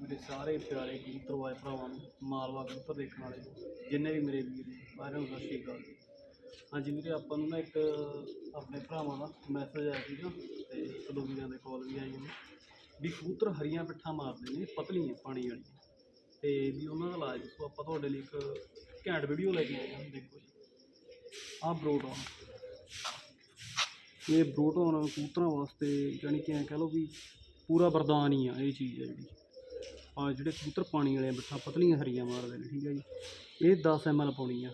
ਮੇਰੇ ਸਾਰੇ ਪਿਆਰੇ ਕਬੂਤਰ ਭਰਾਵਾਂ ਨੂੰ, ਮਾਲਵਾ ਕਬੂਤਰ ਦੇਖਣ ਵਾਲੇ, ਜਿੰਨੇ ਵੀ ਮੇਰੇ ਵੀਰ ਨੇ, ਸਾਰਿਆਂ ਨੂੰ ਸਤਿ ਸ਼੍ਰੀ ਅਕਾਲ ਜੀ। ਹਾਂਜੀ ਵੀਰੇ, ਆਪਾਂ ਨੂੰ ਨਾ ਇੱਕ ਆਪਣੇ ਭਰਾਵਾਂ ਦਾ ਮੈਸੇਜ ਆਇਆ ਸੀਗਾ ਤੇ ਇੱਕ ਦੋ ਵੀਰਾਂ ਦੇ ਕਾਲ ਵੀ ਆਈ ਨੇ, ਵੀ ਕਬੂਤਰ ਹਰੀਆਂ ਪਿੱਠਾਂ ਮਾਰਦੇ ਨੇ, ਪਤਲੀਆਂ ਪਾਣੀ ਵਾਲੀਆਂ। ਤੇ ਵੀ ਉਹਨਾਂ ਦਾ ਇਲਾਜ ਦੇਖੋ ਆਪਾਂ ਤੁਹਾਡੇ ਲਈ ਇੱਕ ਘੈਂਟ ਵੀਡੀਓ ਲੈ ਕੇ ਆਏ ਹਾਂ, ਦੇਖੋ ਜੀ। ਆਹ ਬਰੋਡ ਇਹ ਬਰੋਟੋਨ ਕਬੂਤਰਾਂ ਵਾਸਤੇ, ਜਾਣੀ ਕਿ ਐਂ ਕਹਿ ਲਓ ਵੀ ਪੂਰਾ ਵਰਦਾਨ ਹੀ ਆ, ਇਹ ਚੀਜ਼ ਹੈ ਜਿਹੜੀ। ਆ ਜਿਹੜੇ ਕਬੂਤਰ ਪਾਣੀ ਵਾਲੇ ਬਿੱਠਾਂ ਪਤਲੀਆਂ ਹਰੀਆਂ ਮਾਰਦੇ ਨੇ, ਠੀਕ ਹੈ ਜੀ। ਇਹ 10 ml ਪਾਉਣੀ ਆ,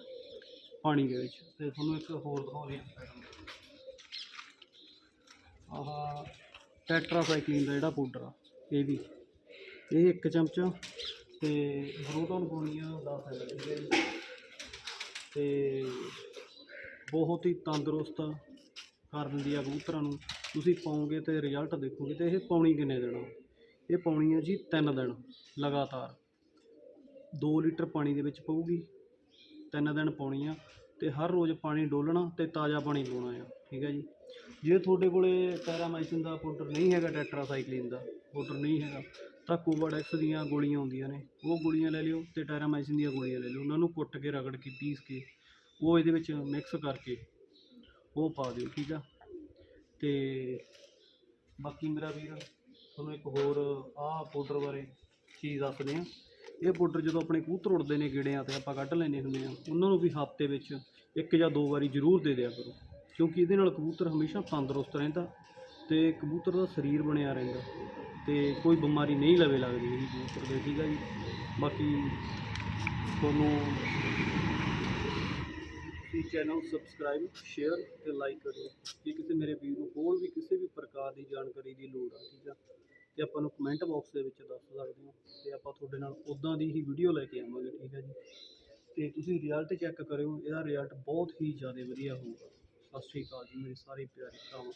ਪਾਣੀ ਦੇ ਵਿੱਚ। ਤੇ ਤੁਹਾਨੂੰ ਇੱਕ ਹੋਰ ਦਿਖਾਉਂਦੇ ਆ ਆਹ ਟੈਟਰਾਸਾਈਕਲਿਨ ਦਾ ਜਿਹੜਾ ਪਾਊਡਰ ਆ, ਇਹ ਵੀ। ਇਹ ਇੱਕ ਚਮਚਾ ਤੇ ਬਰੋਟੋਨ ਪਾਉਣੀ ਆ 10 ml ਠੀਕ ਹੈ ਜੀ। ਤੇ ਬਹੁਤ ਹੀ ਤੰਦਰੁਸਤ ਕਰ ਦਿੰਦੀ ਆ ਕਬੂਤਰਾਂ ਨੂੰ ਤੁਸੀਂ ਪਾਓਗੇ ਤੇ ਰਿਜ਼ਲਟ ਦੇਖੋਗੇ ਤੇ ਇਹ ਪਾਉਣੀ ਕਿੰਨੇ ਦੇਣਾ? ਇਹ ਪਾਉਣੀ ਆ ਜੀ 3 ਦਿਨ ਲਗਾਤਾਰ। 2 ਲੀਟਰ ਪਾਣੀ ਦੇ ਵਿੱਚ ਪਊਗੀ। 3 ਦਿਨ ਪਾਉਣੀ ਆ ਤੇ ਹਰ ਰੋਜ਼ ਪਾਣੀ ਡੋਲਣਾ ਤੇ ਤਾਜ਼ਾ ਪਾਣੀ ਪਾਉਣਾ ਆ, ਠੀਕ ਹੈ ਜੀ? ਜੇ ਤੁਹਾਡੇ ਕੋਲੇ ਪੈਰਾਮਾਈਸਿਨ ਦਾ ਪਾਊਡਰ ਨਹੀਂ ਹੈਗਾ, ਟੈਟਰਾਸਾਈਕਲਿਨ ਦਾ ਪਾਊਡਰ ਨਹੀਂ ਹੈਗਾ, ਤਾਂ ਕੋਵਾਡੈਕਸ ਦੀਆਂ ਗੋਲੀਆਂ ਆਉਂਦੀਆਂ ਨੇ। ਉਹ ਗੋਲੀਆਂ ਲੈ ਲਿਓ ਤੇ ਟੈਰਾਮਾਈਸਿਨ ਦੀਆਂ ਗੋਲੀਆਂ ਲੈ ਲਿਓ। ਉਹਨਾਂ ਨੂੰ ਕੁੱਟ ਕੇ, ਰਗੜ ਕੇ, ਪੀਸ ਕੇ ਉਹ ਇਹਦੇ ਵਿੱਚ ਮਿਕਸ ਕਰਕੇ ਉਹ ਪਾ ਦਿਓ, ਠੀਕ ਆ? ਤੇ ਬਾਕੀ ਮੇਰਾ ਵੀਰ ਤੁਹਾਨੂੰ ਇੱਕ ਹੋਰ, ਆਹ ਪਾਊਡਰ ਬਾਰੇ ਚੀਜ਼ ਦੱਸਦੇ ਆ ਇਹ ਪਾਊਡਰ ਜਦੋਂ ਆਪਣੇ ਕਬੂਤਰ ਉੜਦੇ ਨੇ ਗੇੜਿਆਂ ਤੇ, ਆਪਾਂ ਕੱਢ ਲੈਂਦੇ ਹੁੰਦੇ ਆ ਉਹਨਾਂ ਨੂੰ ਵੀ ਹਫ਼ਤੇ ਵਿੱਚ ਇੱਕ ਜਾਂ ਦੋ ਵਾਰੀ ਜ਼ਰੂਰ ਦੇ ਦਿਆ ਕਰੋ। ਕਿਉਂਕਿ ਇਹਦੇ ਨਾਲ ਕਬੂਤਰ ਹਮੇਸ਼ਾ ਤੰਦਰੁਸਤ ਰਹਿੰਦਾ ਤੇ ਕਬੂਤਰ ਦਾ ਸਰੀਰ ਬਣਿਆ ਰਹਿੰਦਾ ਤੇ ਕੋਈ ਬਿਮਾਰੀ ਨਹੀਂ ਲਵੇ ਲੱਗਦੀ ਇਹਦੀ ਕਬੂਤਰ ਦੇ, ਠੀਕ ਆ ਜੀ? ਬਾਕੀ ਤੁਹਾਨੂੰ ਚੈਨਲ ਸਬਸਕ੍ਰਾਈਬ ਸ਼ੇਅਰ ਤੇ ਲਾਈਕ ਕਰਿਓ। ਜੇ ਕਿਸੇ ਮੇਰੇ ਵੀਰ ਨੂੰ ਹੋਰ ਵੀ ਕਿਸੇ ਵੀ ਪ੍ਰਕਾਰ ਦੀ ਜਾਣਕਾਰੀ ਦੀ ਲੋੜ ਆ, ਠੀਕ ਆ, ਤੇ ਆਪਾਂ ਨੂੰ ਕਮੈਂਟ ਬਾਕਸ ਦੇ ਵਿੱਚ ਦੱਸ ਸਕਦੇ ਹੋ, ਤੇ ਆਪਾਂ ਤੁਹਾਡੇ ਨਾਲ ਉਦਾਂ ਦੀ ਹੀ ਵੀਡੀਓ ਲੈ ਕੇ ਆਵਾਂਗੇ, ਠੀਕ ਹੈ ਜੀ। ਤੇ ਤੁਸੀਂ ਰਿਜ਼ਲਟ ਚੈੱਕ ਕਰਿਓ, ਇਹਦਾ ਰਿਜ਼ਲਟ ਬਹੁਤ ਹੀ ਜ਼ਿਆਦਾ ਵਧੀਆ ਹੋਊਗਾ। ਸਤਿ ਸ਼੍ਰੀ ਅਕਾਲ ਜੀ, ਮੇਰੇ ਸਾਰੇ ਪਿਆਰੇ ਭਰਾਵਾਂ।